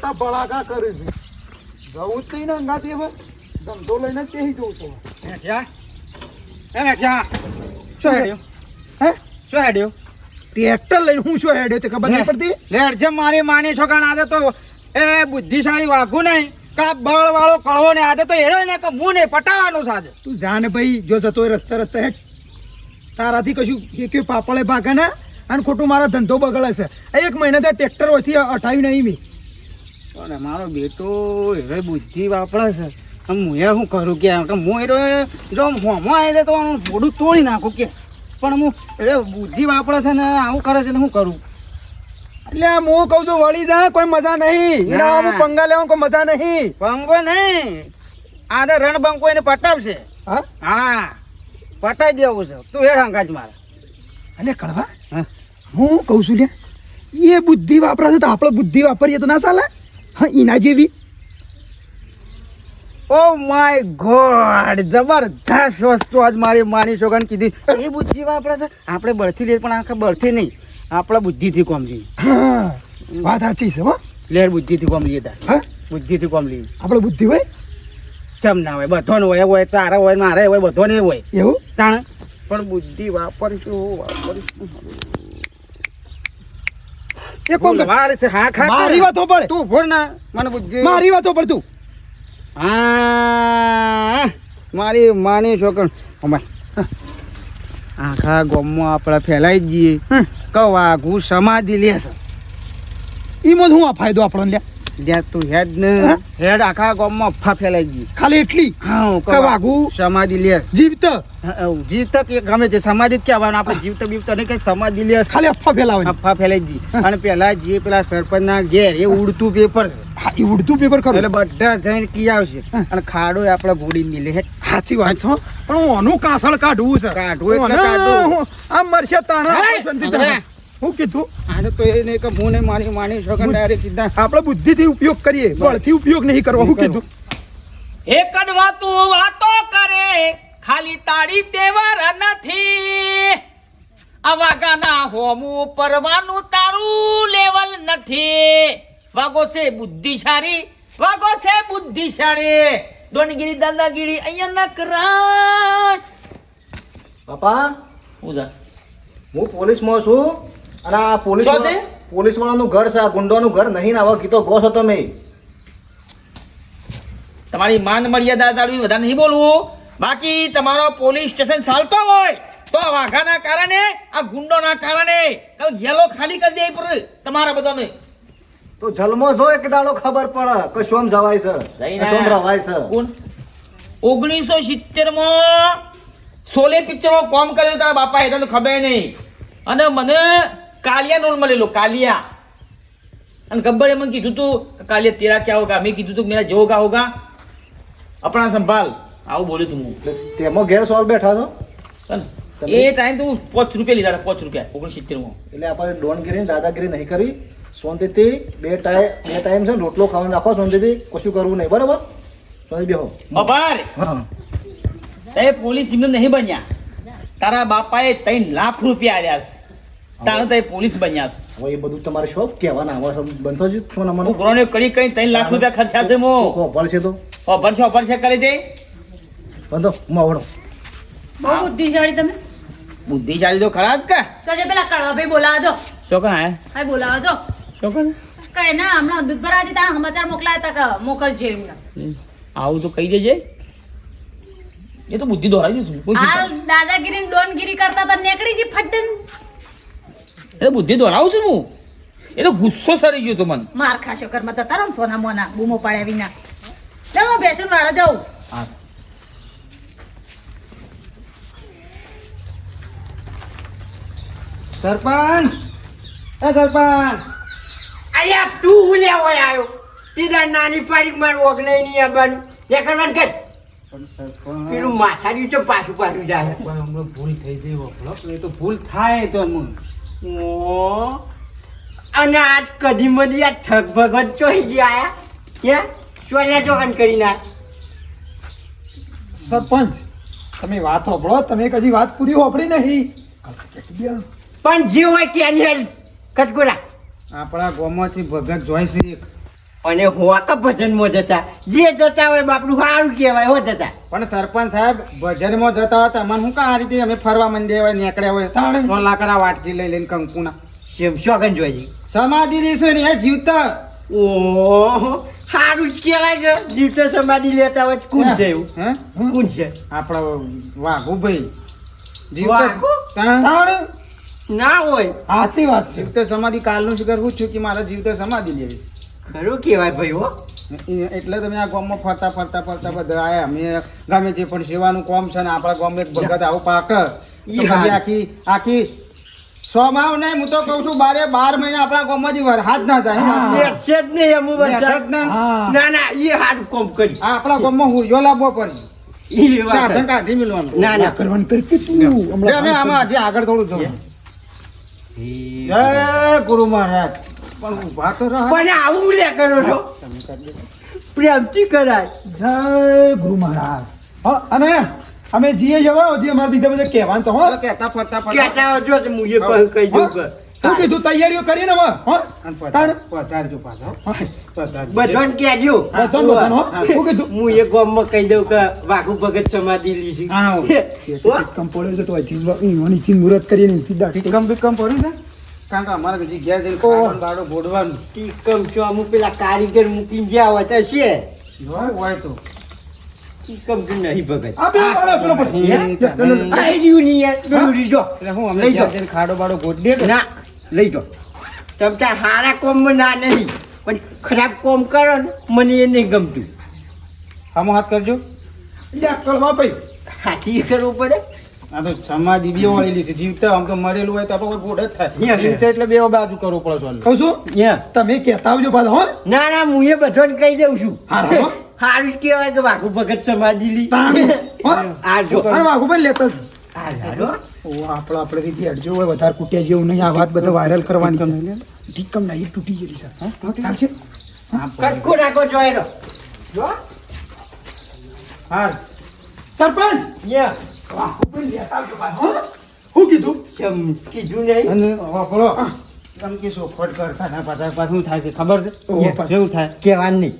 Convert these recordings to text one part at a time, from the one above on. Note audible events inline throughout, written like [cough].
ખોટા બળાકા કરે છે. જવું જ નહીં ને અંગાથી હવે ધંધો લઈને બેસી જવું છું. મેઠિયા એ મેઠિયા શું હેડ્યો? હે? શું હેડ્યો? ટ્રેક્ટર લઈને હું શું હેડ્યો તે ખબર નહીં પડતી? લેડ જેમ મારી માની છોકરા આજે તો એ બુદ્ધિશાળી વાઘું નહીં કા બળ વાળો કળવો ને આજે તો એનો ને કે મું નહીં પટાવાનું છે તું જાન ભાઈ જો જતો રસ્તે રસ્તે હેઠ તારાથી કશું કે પાપડે ભાગે ને અને ખોટું મારો ધંધો બગડે છે. એક મહિના ત્યાં ટ્રેક્ટર હોયથી અઠાવી નહીં મેં. અને મારો બેટો હવે બુદ્ધિ વાપરે છે. આમ હું શું કરું કે હું એનો જો હોમો આવી જાય તો આનું થોડું તોડી નાખું કે. પણ હું એ બુદ્ધિ વાપરે છે ને આવું કરે છે ને શું કરું? એટલે હું કહું છું વળી જા કોઈ મજા નહીં. હું પંગા લેવા કોઈ મજા નહીં. પંગો નહીં. આ તો રણ બંકો એને પટાવશે. હા? હા. પટાઈ દેવું છે. તું હેડ હંગાજ મારે. એટલે કળવા હા. હું કહું છું લે એ બુદ્ધિ વાપરે છે તો આપણે બુદ્ધિ વાપરીએ તો ના ચાલે? હા એના જેવી? ઓ માય ગોડ જબરદસ્ત વસ્તુ આજ મારી માની છોકરાને કીધી. એ બુદ્ધિ વાપરે છે? આપણે બળથી લઈએ પણ આખા બળથી નહીં. આપણા બુદ્ધિથી કોમ લઈએ. વાત સાચી છે હો. લેર બુદ્ધિથી કોમ લઈએ તાર. હા? બુદ્ધિથી કોમ લઈએ. આપણે બુદ્ધિ હોય? ચમ ના હોય બધોને હોય હોય તારા હોય મારે હોય બધોને હોય. એવું? તાણ? પણ બુદ્ધિ વાપરીશું વાપરીશું. એ કોમ. વાર છે હા ખા મારી વાતો પડે તું ભોર ના મને બુદ્ધિ મારી વાતો પર તું. હા મારી માની છોકર. અમાર આખા ગામમાં આપણે ફેલાઈ જઈએ. કવા ઘુ સમાધિ લે છે. ઈમાં શું આ ફાયદો આપણને લે? જ્યાં તું હેડ ને. હેડ આખા ગામમાં અફા ફેલાઈ ગઈ. ખાલી એટલી? હા કવાગુ? સમાધિ લે. જીવત? જીવત કે ગમે તે સમાધિ જ કહેવાનું આપણે જીવત બીવત નહીં કે સમાધિ લે. ખાલી અફવા ફેલાવાની. અફા ફેલાઈ ગઈ. અને પેલા જે પેલા સરપંચ ઘેર એ ઉડતું પેપર એ ઉડતું પેપર કરું એટલે બધા જઈને કી આવશે. અને ખાડો આપણે ઘોડી ની હેડ સાચી વાત છે પણ હું આનું કાસળ કાઢવું છે. કાઢવું એટલે કાઢવું. આમ મરશે તાણા. હે? કીધું? આજે તો એ નહીં કે હું ને મારી માની શકો ડાયરેક્ટ સીધા. આપણે બુદ્ધિથી ઉપયોગ કરીએ બળથી ઉપયોગ નહીં કરવો હું કીધું. એકડ વાતું વાતો કરે ખાલી તાળી તેવર નથી. આ વાગાના હોમું પરવાનું તારું લેવલ નથી. વાગો છે બુદ્ધિશાળી વાગો છે બુદ્ધિશાળી. દોનગીરી દાદાગીરી અહીંયા ના કરાય. પપ્પા હું જા. હું પોલીસમાં છું. અને આ પોલીસ પોલીસ વાળાનું ઘર છે આ ગુંડોનું ઘર નહીં ને આવા ગીતો ગો છો તમે. તમારી માન મર્યાદા જાળવી વધારે નહીં બોલવું. બાકી તમારો પોલીસ સ્ટેશન ચાલતો હોય તો વાઘાના કારણે આ ગુંડોના કારણે ઘેલો ખાલી કરી દે પર તમારા બધાને. તો જલમો જો એક દાડો ખબર પડે કે શોમ જવાય છે? શોમ રવાય છે? કોણ ઓગણીસો સિત્તેરમાં સોલે પિક્ચરમાં કોમ કર્યું તારા બાપા એ તને ખબર નહીં. અને મને કાલિયા રોલ મળેલો કાલિયા. અને ગબ્બરે મને કીધું તું કે કાલિયા તેરા ક્યાં હોગા? મેં કીધું તું મેરા જો હોગા હોગા. અપના સંભાલ આવું બોલ્યું તું હું. તેમાં ઘેર સોલ બેઠા છો. એ ટાઈમ તો હું પાંચ રૂપિયા લીધા હતા પાંચ રૂપિયા ઓગણીસ સિત્તેરમાં એટલે આપણે ડોનગીરી દાદાગીરી નહીં કરી. શાંતિથી બે ટાઈમ બે ટાઈમ છે રોટલો ખાવાનું રાખો શાંતિથી કશું કરવું નહીં. બરાબર? શાંતિ બેહો. બબાર તે પોલીસ એમને નહીં બન્યા. તારા બાપાએ ત્રણ લાખ રૂપિયા આલ્યા છે. તારે તો પોલીસ બન્યા છે. હવે એ બધું તમારે શોખ કહેવાના આવે છે બંધો છે શું ને હું કરી કઈ ત્રણ લાખ રૂપિયા ખર્ચા છે મો. કોકો ભળશે તો? ઓભરશે ઓભરશે કરી દે. બંધો માવડો બહુ બુદ્ધિશાળી તમે. બુદ્ધિશાળી તો ખરા જ કે? તો જે પેલા કડવા ભાઈ બોલાવજો. શું કહે? હા બોલાવજો. શું કહે? કઈ ના હમણાં દૂધ આજે તારા સમાચાર મોકલાયા હતા કે મોકલજે એમને આવું તો કહી દેજે. એ તો બુદ્ધિ દોરાઈ હાલ દાદાગીરી ને ડોનગીરી કરતા તો નીકળી જી ફટન. નહીં. એ તો બુદ્ધિ દોડાવું છું હું. એ તો ગુસ્સો સરી ગયો તો મને. માર ખાશો ઘરમાં જતા રહો સોના મોના બૂમો પાડ્યા વિના. ચાલો બેસું વાળા જાઉં. હા. સરપંચ! એ સરપંચ! અલ્યા તું હું લેવો આવ્યો તીધા નાની પાડી માર ઓગણાઈ ની બન. એ કરવાનું કર. પેલું માથાડી તો પાછું પાછું જાય પણ હમણાં ભૂલ થઈ ગઈ વખલો એ તો ભૂલ થાય તો હું ઓ અને આજ કદી મધી આ ઠગ ભગત ચોઈ ગયા કે ચોર્યા ચોકન કરી ના સરપંચ તમે વાત હોભળો તમે કદી વાત પૂરી હોભળી નહીં. પણ જીવ હોય કે કટકોરા. આપણા ગોમાંથી ભગત જોઈ છે એક હોવા હોકા ભજનમાં જતા. જે જતા હોય બાપનું સારું કહેવાય હો જતા. પણ સરપંચ સાહેબ ભજનમાં જતા હતા મને શું કા રીતે અમે ફરવા મંદિર હોય નીકળ્યા હોય? ત્રણ તો લાકડા વાટકી લઈ લઈને કંકુના. શેમ શોગન જોઈ સમાધિ લેશો ને એ જીવતા. ઓહો સારું જ કહેવાય કે જીવતો સમાધિ લેતા હોય તો કોણ છે એવું? હે? કોણ છે? આપણો વાઘુ? ભાઈ તાણ? ના હોય. સાચી વાત છે. જીવતે સમાધિ કાલનું શું કરવું છું કે મારા જીવતે સમાધિ લેવી. ખરું કહેવાય ભાઈ હો. એટલે તમે આ ગામમાં ફરતા ફરતા ફરતા બધા આવ્યા અમે ગમે તે પણ સેવાનું કોમ છે ને આપણા ગામમાં એક ભગત આવું પાક. આખી આખી સો માં નહીં હું તો કઉ છું બારે બાર મહિના આપણા ગામમાં જ વરસાદ ના થાય. હા. બેઠશે જ નહીં અમુ વરસાદ. ના ના ના એ હાડ કોમ કરી. આપણા ગામમાં હુંયો લાવવો પડે. સાધન કાઢી મિલવાનું ના ના. કરવાનું કરી કે તું? અમે આમાં આજે આગળ થોડું જવું જય ગુરુ મહારાજ. પણ ઊભા તો રહો. પણ આવું લે કરો છો. પ્રેમથી કરાય. જય ગુરુ મહારાજ. હા અને અમે જીએ જવા હજી અમારે બીજા બધા કહેવાનું છો હો. કહેતા ફરતા ફરતા. કહેતા હજો જ મુજે કહી દઉં કે શું કીધું? તૈયારીઓ કરીને હવે હો. પધારજો પાછો. બધાને કહેજો બધાને બધાને. શું કીધું? હું એ ગામમાં કહી દઉં કે વાઘુ ભગત સમાધિ લીધી હા, કમ પડ્યો છે તો અહીંથી અહીંથી મુરત કરીને દાઢી ટીકમ બીકમ પડ્યું છે? કારણ કે અમારે હજી ઘેર જઈને ખાવાનું બાળો ભોડવાનું ટીકમ છો અમુક પેલા કારીગર મૂકીને જ્યાં હોય તો છે. હોય તો. નહીં ભગત આ પેલો પાડો નહીં યાર એટલે હું ઘેર જઈને ખાડો બાડો ગોઠવીએ કે? ના લઈ જાઓ તમ તાર હારા કોમમાં ના નહીં પણ ખરાબ કોમ કરો ને મને એ નહીં ગમતું. આમાં હાથ કરજો. લે, કળવા ભાઈ. સાચી કરવું પડે? આ તો સમાધિ બે વાળેલી છે. જીવતા આમ તો મરેલું હોય તો આપણે કોઈ જ થાય. જીવતા એટલે બે બાજુ કરવું પડે ચાલો કહું છું? યા તમે કહેતા આવજો પાછા હો. ના ના હું એ બધાને કહી દઉં છું. હારા, હો. [laughs] હારું જ કહેવાય કે વાઘુ ભગત સમાધિ લી? [laughs] આ જો. વાઘુ વાઘુભાઈ લેતો આપણે આપણે રીતે અડજો હોય વધારે કૂટ્યા જેવું નહીં. આ વાત બધા વાયરલ કરવાની છે. ઠીકમ ના એ તૂટી ગયેલી છે. હા? ચાલશે કટકો રાખો જો હા સરપંચ! યા વાઘુભાઈ લેતા આવજો પાછા, હો? શું કીધું? સમ કીધું નહીં? અને વાપરો તમે કે સોફટ કરતા ને પાછા પાછું થાય છે ખબર છે? કેવું થાય. કહેવાનું નહીં.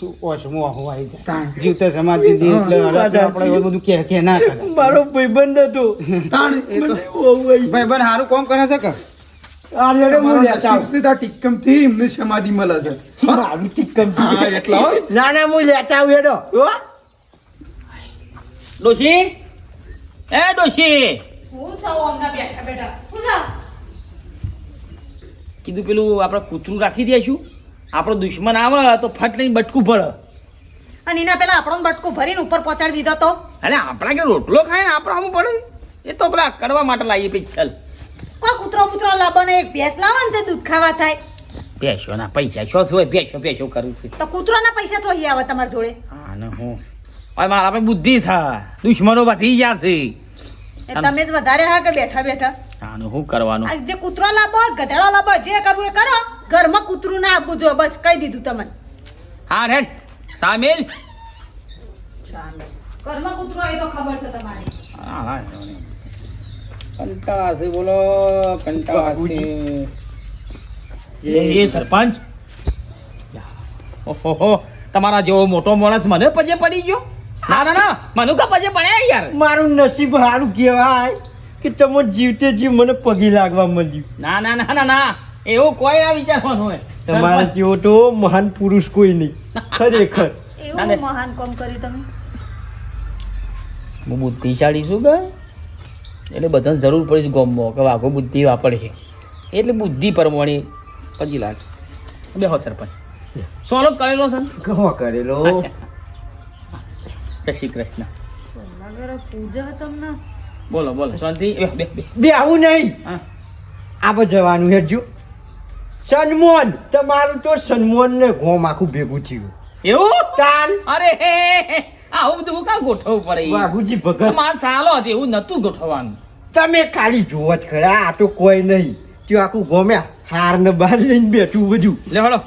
શું ઓછું ઓહું આવી જાય. તાણ. જીવતા સમાધિ દે એટલે હા, હવે આપણે એવું બધું કે કે ના કરે. મારો ભાઈબંધ હતો. [laughs] સારું કોમ કરે છે કે? સમાધિ મળે છે. ના ના હું લેતા આવું હેડો. ડોશી? એ ડોશી? હું સૌ અમને બેઠા બેઠા. હું સૌ કીધું પેલું આપણે કૂતરું રાખી દઈશું આપણો દુશ્મન આવે તો ફટ લઈને બટકું પડે અને એના પેલા આપણો બટકું ભરીને ઉપર પહોંચાડી દીધો તો? અરે આપણા કે રોટલો ખાય ને આપણે આમ પડે એ તો પેલા કરવા માટે લાવીએ પછી ચાલ. કોઈ કૂતરો કૂતરો લાવો ને એક ભેંસ લાવો ને તે દૂધ ખાવા થાય. પેશોના પૈસા શું હોય ભેંસો ભેંસો કરું છું. તો કૂતરાના પૈસા તો અહીં આવે તમારી જોડે? હા ને હું હવે મારા પાસે બુદ્ધિ છે. દુશ્મનો વધી ગયા છે. તમે જ વધારે હા કે બેઠા બેઠા? આનું શું કરવાનું? જે કૂતરો લાવો ગધેડો લાવો જે કરવું એ કરો. ઘરમાં કૂતરું ના આપવું જો બસ કહી દીધું તમને. હા રે સામેલ. ઘરમાં કૂતરું આવી તો ખબર છે તમારી. હા હા. બોલો. કંટાળા એ સરપંચ. ઓહો તમારા જેવો મોટો માણસ મને પજે પડી ગયો? ના ના ના. મને ખબર છે પડ્યા યાર. મારું નસીબ સારું કહેવાય કે તમે જીવતે જીવ મને પગી લાગવા મળ્યું ના ના ના ના ના. એવું કોઈ ના વિચારવાનું હોય. તમારા જેવો તો મહાન પુરુષ કોઈ નહીં. ખરેખર. એવું. મહાન કામ કર્યું તમે? હું બુદ્ધિશાળી છું કે એટલે બધાને જરૂર પડી છે ગોમમાં કે વાઘો બુદ્ધિ વાપરે છે. એટલે બુદ્ધિ પ્રમાણે પછી લાખ બે હો સરપંચ. સોનો કરેલો છે કહો કરેલો? [laughs] જય શ્રી કૃષ્ણ. પૂજા તમને? બોલો બોલો શાંતિ. બે આવું નહીં. હા. આપણે જવાનું હેજો સન્મોન તમારું તો સન્મોન ને ગોમ આખું ભેગું થયું. એવું? તાન. અરે હે હે, હે. આવું બધું કા ગોઠવવું પડે? વાઘુજી ભગત. માર સાલો હતો એવું નતું ગોઠવવાનું. તમે ખાલી જુઓ જ ખરા આ તો કોઈ નહીં. त्यो આખું ગોમ્યા હાર ને બહાર લઈને બેઠું બધું. લે હળો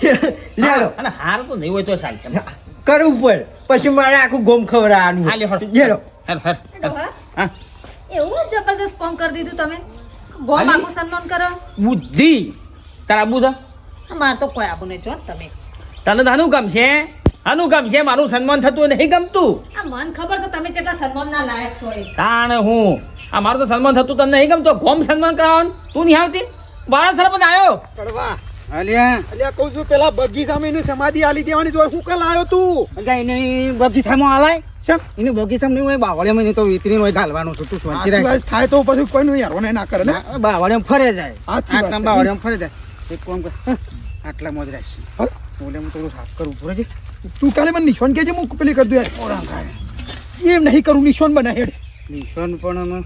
લેડો અને હાર તો નહીં હોય તો ચાલશે. કરવું પડે. પછી મારે આખું ગોમ ખવડાવવાનું હા લે હળો. લેડો હેર હેર હેલો, હા? એવું જબરદસ્ત કોમ કરી દીધું તમે? ગોમ આખું સન્માન કરો. બુદ્ધિ. તારા આબુ છે? મારે તો કોઈ આબુ નહીં જો તમે. તને તો આનું ગમશે. આનું છે મારું સન્માન થતું નહીં ગમતું. આ મન ખબર છે તમે કેટલા સન્માનના લાયક છો એ. તાણ હું. આ મારું તો સન્માન થતું તને નહીં ગમતો. ગોમ સન્માન કરાવવાનું. તું નહીં આવતી બારા સરપંચ આવ્યો કડવા અલ્યા. અલ્યા કહું છું પેલા બગીચામાં એની સમાધિ આલી દેવાની તો કલ આવ્યો તું? અલ્યા એને બગીચામાં આલાય. શેમ? એને બગીચામાં નહીં હોય બાવળિયામાં નહીં તો વિતરીને હોય ઘાલવાનું છે તું શાંતિ રાખ. થાય તો પછી કોઈનું હેરોને ના કરે ને? બાવળિયામાં ફરે જાય. આટલા બાવળિયામાં ફરે જાય. એક કામ કર. આટલા મોજ હા? ઓલે હું થોડું સાફ કરું તું કાલે મને નિશાન કેજે હું પેલી કરી દઉં યાર. એમ નહીં કરું નિશાન બના હેડ. નિશાન પણ?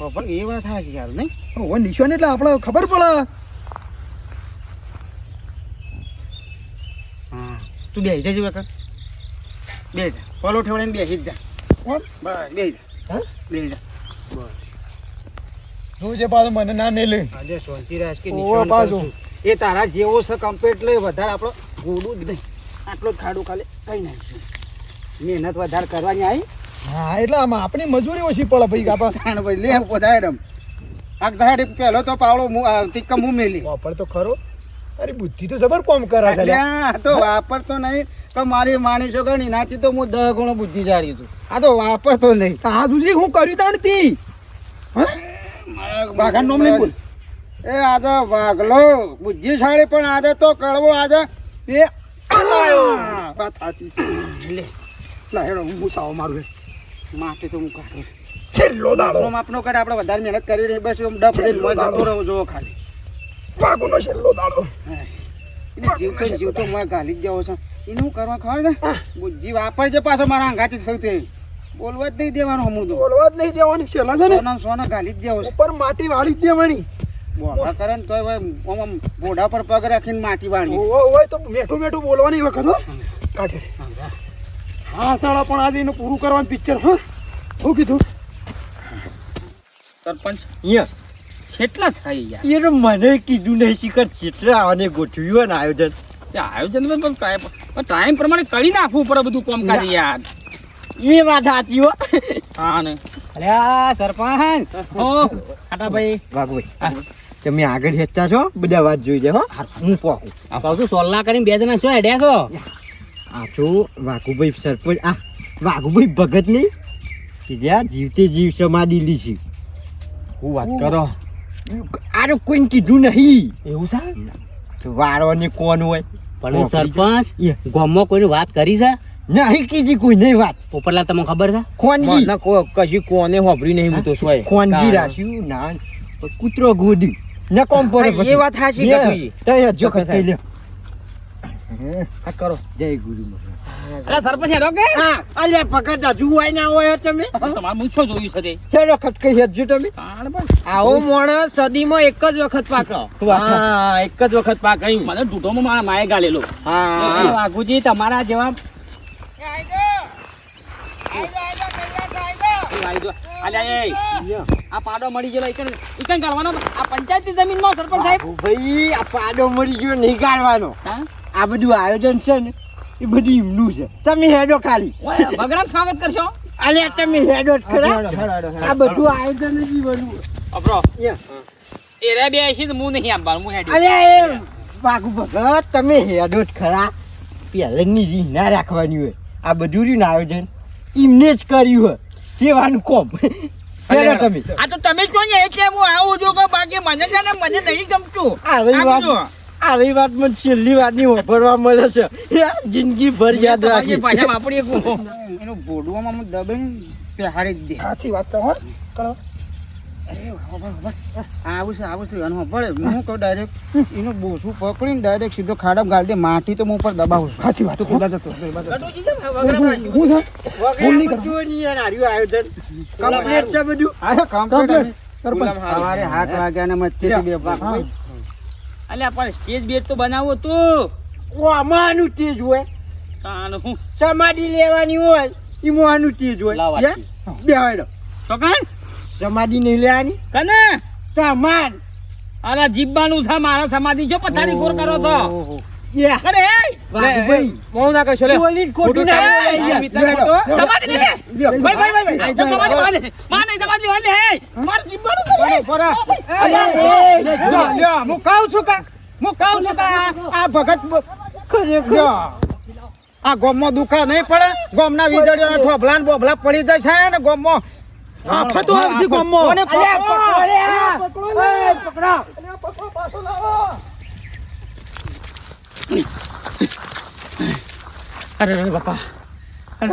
હો, પણ એ વાત છે યાર નહીં? નિશાન એટલે આપણે ખબર પડે. તું બેસી જજે કાકા. બે જા. પલો ઠેવડીને બેસી જ જા. બસ બે જા. હા? બે જા. તું જે પાછું મને ના નહીં લે. આજે શાંતિ રાખ કે નિશાન બાજુ. એ તારા જેવો છે કમ્પ્લીટ લે વધારે આપણો ગોડું જ નહીં. આટલો જ ખાડું ખાલી કઈ નાખશું મહેનત વધારે કરવાની આવી હા એટલે આમાં આપણી મજૂરી ઓછી પડે ભાઈ કાપા ભાઈ લે વધારે રમ આ પહેલો તો પાવડો મુ હું મેલી. વાપર તો ખરો. તારી બુદ્ધિ તો જબર કોમ કરે છે તો વાપર આ તો વાપરતો નહીં તો મારી માની છો ગણી નાથી તો હું દહ ગુણો બુદ્ધિ જાળી છું. આ તો વાપરતો નહીં. તો આ સુધી હું કર્યું તાણતી વાઘા નોમ નહીં બોલ. એ આજે વાઘલો બુદ્ધિશાળી પણ આજે તો કડવો આજે. એ! વાત સાચી છે. લે. લા હેડો હું સાવ મારું માટે તો હું કાઢું છેલ્લો દાડો. આપનો કાઢ આપણે વધારે મહેનત કરી રહી બસ હું ડબ મોય જતો રહું જો ખાલી. વાઘોનો છેલ્લો દાડો. જીવતો જીવતો મોય ગાલી જ જાવ છે. એનું કરવા ખબર છે? બુદ્ધિ વાપરજે પાછો મારા આંગાથી સૌથી. બોલવા જ નહીં દેવાનું હમું તો. બોલવા જ નહીં દેવાની છેલ્લા છે ને? સોના ગાલી જ છે. ઉપર માટી વાળી જ દેવાની. બોલા કરે ને તોય ભાઈ આમ આમ મોઢા પર પગ રાખીને માટી વાળી હોય તો મેઠું મેઠું બોલવાની વખત હો. કાઢે. હા. સાળા પણ આજે એનું પૂરું કરવાનું પિક્ચર હા. શું કીધું? સરપંચ. અહીંયા. કેટલા થાય યાર. એ તો મને કીધું નહીં શિખર ચેટલા આને ગોઠવ્યું ને આયોજન. તે આયોજન પણ ટાઈમ પણ ટાઈમ પ્રમાણે કરી નાખવું પડે બધું કામકાજ યાર. એ વાત સાચી હો. હા ને. અલ્યા સરપંચ. હો. ખાટાભાઈ વાઘભાઈ તમે આગળ હેચતા છો બધા વાત જોઈ લે હો. હું પોકું. કહું છું સોલ્લા કરીને બે જણા છો હેડ્યા છો? આ છો વાઘુભાઈ સરપંચ. આ વાઘુભાઈ ભગત નહીં કે જ્યાં જીવતે જીવ સમાધિ લીધી. હું વાત કરો. આરે કોઈને કીધું નહીં. એવું છે? તો વાળોને કોણ હોય? પણ સરપંચ. ગામમાં કોઈને વાત કરી છે? નહીં કીધી કોઈ નહીં વાત. પોપટલાલ તમને ખબર છે? ખોનગી મને કો કશું કોને હોભરી નહીં હું તો સોય. ખોનગી રાખ્યું? ના. કૂતરો ગોડી ન કોમ પડે એ વાત સાચી કીધી. તઈ કઈ લે આ કરો. જય ગુરુ મહારાજ. સરપંચ હેડો કે? હા અલ્યા પકડતા જુવાય ના હોય તમે. તમારે હું જોયું છે હેડો ખટકાઈ હેડજો તમે. આવો માણસ સદીમાં એક જ વખત પાક. હા એક જ વખત પાક મને ઢૂંઢોમાં મારા માએ ગાલેલો. હા. વાઘુજી તમારા જેવા અલ્યા આ પાડો મળી ગયો ઈકણ. ઈકણ ગાળવાનો. આ પંચાયતની જમીનમાં સરપંચ સાહેબ? ભાઈ આ પાડો મળી ગયો નહીં હા? આ બધું આયોજન છે ને એ બધું એમનું છે. તમે હેડો ખાલી. ભગરામ સ્વાગત કરશો? અલ્યા તમે હેડો જ ખરા. આ બધું આયોજન જ બધું. અપરો એ રે બે છે હું નહીં આવવાનું હું હેડો અલ્યા એ બાગુ ભગત તમે હેડો જ ખરા. પહેલેની રી ના રાખવાની હોય. આ બધું રહ્યું આયોજન એમને જ કર્યું હોય. સેવાનું કોમ. હેડો તમે. આ તો તમે જ કોને એટલે હું આવું છું કે બાકી મને છે ને મને નહીં ગમતું. આ રહી વાત મને છેલ્લી વાતની વાપરવા મળે છે. જિંદગી ભર યાદ રાખી પાછા વાપરીએ કહું. એનું બોડવામાં હું દબાઈને પહેરી જ દે. સાચી વાત છે હો. કરો. અરે ખબર ખબર આવું છે આવું છે અને પડે હું કહું ડાયરેક્ટ એનું બોસું પકડીને ડાયરેક્ટ સીધો ખાડામાં ગાળી દે. માટી તો હું ઉપર દબાવું સાચી વાત તું છે જતો હું છે ભૂલ નહીં કરવાનું. યાર, હાર્યું આયોજન. કમ્પ્લીટ છે બધું. કમ્પ્લીટ સરપંચ. હાથ વાગ્યા ને મચ્છી બે ભાગ. અલ્યા પણ સ્ટેજ બેટ તો બનાવવું ઓ ઓમાનું સ્ટેજ હોય. હું. સમાધિ લેવાની હોય એમાં આનું તેજ હોય? બેવાડો છોકરાન સમાધિ નહીં લેવાની? કને? તમાર. અરે જીબ્બાનું છે મારા સમાધિ જો પથારી ગોર કરો તો યા અરે વાઘુભાઈ મોં ના કરશો લે. બોલીને ખોટું ના. સમાધિ નહીં લે. લ્યો. ભાઈ ભાઈ ભાઈ ભાઈ. તો સમાધિ માને માને સમાધિ વાલે હે. માર જીબ્બાનું તો બરા અરે લ્યો, લ્યો, હું કહું છું કા? હું કહું છું કા? આ- આ ભગત બ- આ ગોમમાં દુખા નહીં પડે. ગોમના વીજળીઓના થોભલા બોભલા પડી જાય છે ને ગોમમાં. આફતો આવશે ગામમાં. પકડો? લે. પાછો લાવો. અરે અરે બાપા. અરે.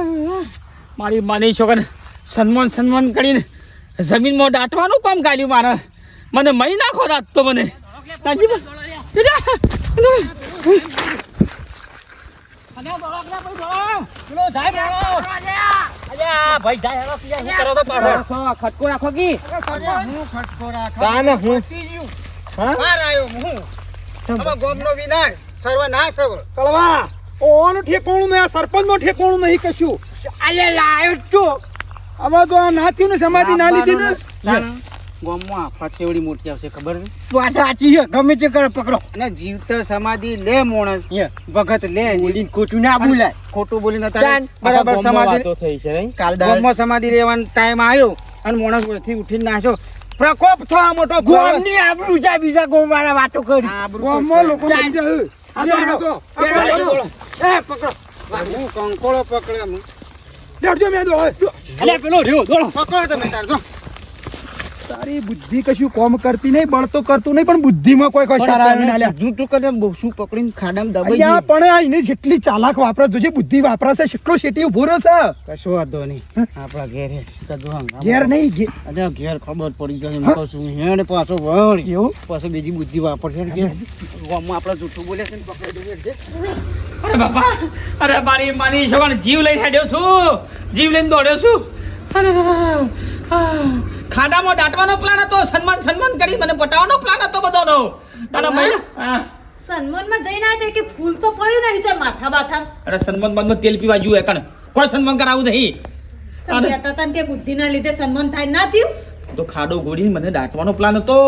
મારી માની છોકરાને સન્માન સન્માન કરીને જમીનમાં દાટવાનું કામ કાઢ્યું મારે. મને મહી નાખો રાત તો મને. ખટકો રાખો કી? ખટકો રાખો. હું? વિનાશ. સર્વનાશ. કળવા. ઓનું ઠેકોણું નહીં આ સરપંચનું ઠેકોણું નહીં કશું. અલે લાયો તો હવે તો આ નાથ્યું ને સમાધિ ના લીધી ને? ગોમમાં આફત મોટી આવશે ખબર છે? વાત સાચી છે ગમે તે કરે પકડો. અને જીવતા સમાધિ લે મોણસ ભગત લે. બોલીને ખોટું ના બોલાય. ખોટું બોલીને તાન. તારે બરાબર સમાધિ થઈ છે નહીં? કાલ ગોમમાં સમાધિ લેવાનો ટાઈમ આવ્યો અને મોણસથી ઉઠીને નાખ્યો પ્રકોપ થયો મોટો ગોમની આબરૂ જા બીજા ગોમ વાળા વાતો કરી. ગામમાં લોકો એ પકડો. હું કંકોળો પકડે હું. બેઠજો મેં તો, પેલો રહ્યો દોડો પકડો તમે તાર જો. તારી બુદ્ધિ કશું કોમ કરતી નહીં બળ તો કરતું નહીં પણ બુદ્ધિમાં કોઈ કોઈ સારા આવી ના લ્યા. તું કરે શું પકડીને ખાડામાં દબાઈ અહીંયા પણ આ એની જેટલી ચાલાક વાપરા જોજે બુદ્ધિ વાપરાશે એટલો શેટી ઊભો છે કશો વાંધો નહીં. આપણા ઘેર. કદું હંગામો. ઘેર નહીં અરે ઘેર ખબર પડી જાય એમ કહું છું હેડ પાછો વળ. એવું? પાછો બીજી બુદ્ધિ વાપરશે ને ઘેર ગામમાં આપણે જૂઠું બોલે છે ને પકડી દઈએ છે. અરે બાપા અરે મારી માની જીવ લઈને હેડ્યો છું. જીવ લઈને દોડ્યો છું. ખાડામાં દાટવાનો પ્લાન હતો. સન્માન સન્માન કરી મને પટાવવાનો પ્લાન હતો બધોનો. તારા મહિના હા. સન્માનમાં જઈને આવ્યા કે ફૂલ તો પડ્યું નહીં તો માથા બાથા. અરે સન્માન બાદમાં તેલ પીવા જુએ કણ. કોણ સન્માન કરાવું નહીં. સમ તન કે બુદ્ધિના લીધે સન્માન થાય ના થયું? તો ખાડો ગોળી મને દાટવાનો પ્લાન હતો.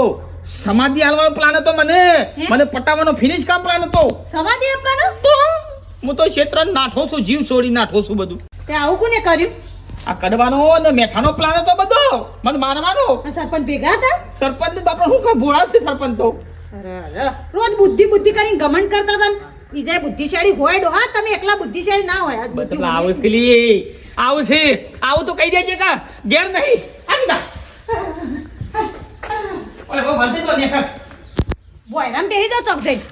સમાધિ હાલવાનો પ્લાન હતો મને. મને પટાવવાનો ફિનિશ કામ પ્લાન હતો. સમાધિ આપવાનો? તો હું તો ક્ષેત્ર નાઠો છું જીવ છોડી નાઠો છું બધું. તે આવું કોને કર્યું? આ કડવાનો ને મેઠાનો પ્લાન હતો બધો. મને મારવાનો. સરપંચ ભેગા હતા? સરપંચ બાપા હું કાં ભોળા છે સરપંચ તો. રોજ બુદ્ધિ બુદ્ધિ કરીને ગમન કરતા હતા બીજા બુદ્ધિશાળી હોય ડો. હા તમે એકલા બુદ્ધિશાળી ના હોય. બતલા આવું છે લી. આવું છે. આવું તો કહી દેજે કા. ઘેર નહીં. આંદા ઓલે બહુ ભલતી તો ને બોયરામ બેહી જાવ ચોક જઈને.